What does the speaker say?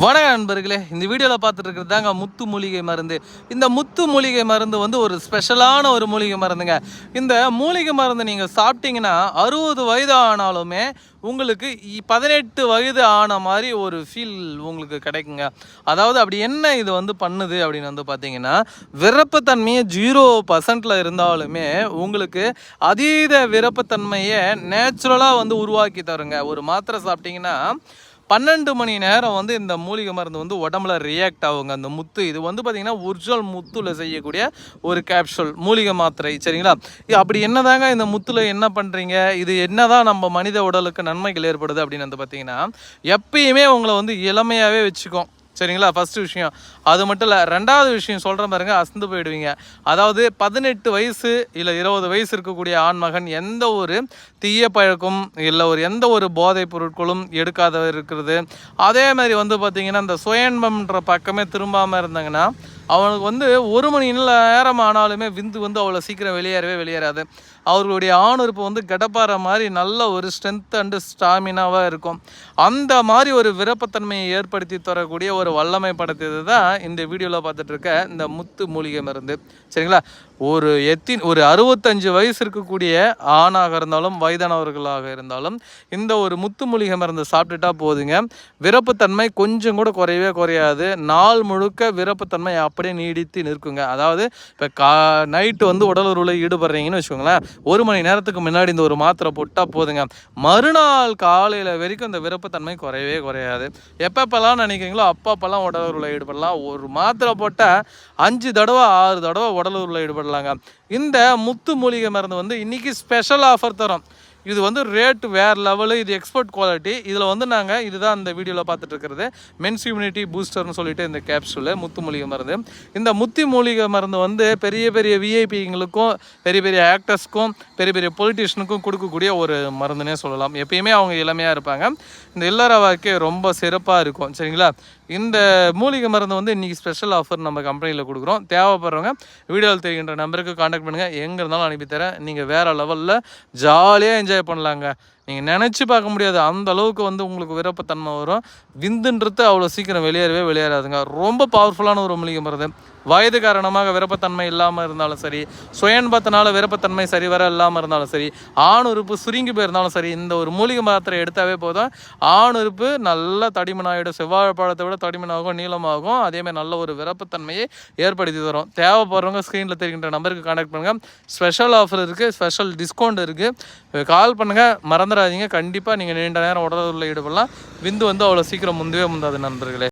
வணக்க நண்பர்களே. இந்த வீடியோவில் பார்த்துட்டு இருக்கிறது தாங்க முத்து மூலிகை மருந்து. இந்த முத்து மூலிகை மருந்து வந்து ஒரு ஸ்பெஷலான ஒரு மூலிகை மருந்துங்க. இந்த மூலிகை மருந்து நீங்கள் சாப்பிட்டீங்கன்னா அறுபது வயது ஆனாலுமே உங்களுக்கு இ- பதினெட்டு வயது ஆன மாதிரி ஒரு ஃபீல் உங்களுக்கு கிடைக்குங்க. அதாவது அப்படி என்ன இது வந்து பண்ணுது அப்படின்னு வந்து பார்த்தீங்கன்னா விரப்பத்தன்மையை ஜீரோ பர்சன்டில் இருந்தாலுமே உங்களுக்கு அதீத விரப்பத்தன்மையை நேச்சுரலாக வந்து உருவாக்கி தருங்க. ஒரு மாத்திரை சாப்பிட்டீங்கன்னா பன்னெண்டு மணி நேரம் வந்து இந்த மூலிகை மருந்து வந்து உடம்புல ரியாக்ட் ஆகுங்க. அந்த முத்து இது வந்து பார்த்திங்கன்னா ஒரிஜினல் முத்துல செய்யக்கூடிய ஒரு கேப்சூல் மூலிகை மாத்திரை சரிங்களா? அப்படி என்னதாங்க இந்த முத்துல என்ன பண்ணுறீங்க இது என்னதான் நம்ம மனித உடலுக்கு நன்மைகள் ஏற்படுது அப்படின்னு வந்து பார்த்தீங்கன்னா எப்பயுமே உங்களை வந்து இளமையாகவே வச்சுக்கும். சரிங்களா? ஃபஸ்ட்டு விஷயம். அது மட்டும் இல்லை ரெண்டாவது விஷயம் சொல்கிற பாருங்க அசந்து போயிடுவீங்க. அதாவது பதினெட்டு வயசு இல்லை இருபது வயசு இருக்கக்கூடிய ஆண்மகன் எந்த ஒரு தீய பழக்கம் இல்லை ஒரு எந்த ஒரு போதைப் பொருட்களும் எடுக்காத இருக்கிறது. அதே மாதிரி வந்து பார்த்திங்கன்னா இந்த சுயன்பம்ன்ற பக்கமே திரும்பாமல் இருந்தாங்கன்னா அவனுக்கு வந்து ஒரு மணி நேரம் ஆனாலுமே விந்து வந்து அவ்வளோ சீக்கிரம் வெளியேறவே வெளியேறாது. அவர்களுடைய ஆணுறுப்பு வந்து கடப்பாற மாதிரி நல்ல ஒரு ஸ்ட்ரென்த் அண்டு ஸ்டாமினாவாக இருக்கும். அந்த மாதிரி ஒரு விருப்பத்தன்மையை ஏற்படுத்தி தரக்கூடிய ஒரு வல்லமை படுத்தியது தான் இந்த வீடியோவில் பார்த்துட்டு இருக்க இந்த முத்து மூலிகை மருந்து. சரிங்களா? ஒரு எத்தின் ஒரு அறுபத்தஞ்சு வயசு இருக்கக்கூடிய ஆணாக இருந்தாலும் வயதானவர்களாக இருந்தாலும் இந்த ஒரு முத்து மூலிகை மருந்து சாப்பிட்டுட்டா போதுங்க. விரப்புத்தன்மை கொஞ்சம் கூட குறையவே குறையாது. நாள் முழுக்க விரப்புத்தன்மை அப்படியே நீடித்து நிற்குங்க. அதாவது இப்போ கா நைட்டு வந்து உடல் உருவில் ஈடுபடுறீங்கன்னு வச்சுக்கோங்களேன் ஒரு மணி நேரத்துக்கு முன்னாடி இந்த ஒரு மாத்திரை போட்டால் போதுங்க. மறுநாள் காலையில் வரைக்கும் இந்த விருப்பத்தன்மை குறையவே குறையாது. எப்பப்பெல்லாம் நினைக்கிறீங்களோ அப்போ உடல் உருவில் ஈடுபடலாம். ஒரு மாத்திரை போட்டால் அஞ்சு தடவை ஆறு தடவை உடல் ஈடுபடலாங்க. இந்த முத்து மூலிகை மருந்து வந்து இன்றைக்கி ஸ்பெஷல் ஆஃபர் தரோம். இது வந்து ரேட் வேறு லெவலு இது எக்ஸ்போர்ட் குவாலிட்டி இதில் வந்து நாங்கள் இதுதான் அந்த வீடியோவில் பார்த்துட்டு இருக்கிறது. மென்ஸ் இம்யூனிட்டி பூஸ்டர்னு சொல்லிட்டு இந்த கேப்சூலு முத்து மூலிகை மருந்து. இந்த முத்தி மூலிகை மருந்து வந்து பெரிய பெரிய விஐபிங்களுக்கும் பெரிய பெரிய ஆக்டர்ஸ்க்கும் பெரிய பெரிய பொலிட்டிஷியனுக்கும் கொடுக்கக்கூடிய ஒரு மருந்துனே சொல்லலாம். எப்பயுமே அவங்க இளமையாக இருப்பாங்க. இந்த இல்லறவாக்கே ரொம்ப சிறப்பாக இருக்கும். சரிங்களா? இந்த மூலிகை மருந்து வந்து இன்றைக்கி ஸ்பெஷல் ஆஃபர் நம்ம கம்பெனியில் கொடுக்குறோம். தேவைப்படுறவங்க வீடியோவில் தெரிகின்ற நம்பருக்கு காண்டாக்ட் பண்ணுங்கள் எங்கே இருந்தாலும் அனுப்பி தரேன். நீங்கள் வேறு லெவலில் ஜாலியாக என்ஜாய் பண்ணலாங்க. நீங்கள் நினச்சி பார்க்க முடியாது. அந்த அளவுக்கு வந்து உங்களுக்கு விருப்பத்தன்மை வரும். விந்துன்றது அவ்வளோ சீக்கிரம் வெளியேறவே வெளியேறாதுங்க. ரொம்ப பவர்ஃபுல்லான ஒரு மூலிகை மருந்து வயது காரணமாக விருப்பத்தன்மை இல்லாமல் இருந்தாலும் சரி சுயன்பத்தினால விருப்பத்தன்மை சரிவர இல்லாமல் இருந்தாலும் சரி ஆண் உறுப்பு சுருங்கி போயிருந்தாலும் சரி இந்த ஒரு மூலிகை மாத்திரை எடுத்தாவே போதும். ஆண் உறுப்பு நல்ல தடிமனாகிடும் செவ்வாழை பழத்தை விட தடிமனாகும் நீளமாகும். அதேமாதிரி நல்ல ஒரு விருப்பத்தன்மையை ஏற்படுத்தி தரும். தேவைப்படுறவங்க ஸ்க்ரீனில் தெரிகின்ற நம்பருக்கு கான்டாக்ட் பண்ணுங்கள் ஸ்பெஷல் ஆஃபர் இருக்குது ஸ்பெஷல் டிஸ்கவுண்ட் இருக்குது கால் பண்ணுங்கள் மறந்துடாதீங்க கண்டிப்பாக நீங்கள் நீண்ட நேரம் உடலில் ஈடுபடலாம். விந்து வந்து அவ்வளோ சீக்கிரம் முந்தவே முந்தாது நண்பர்களே.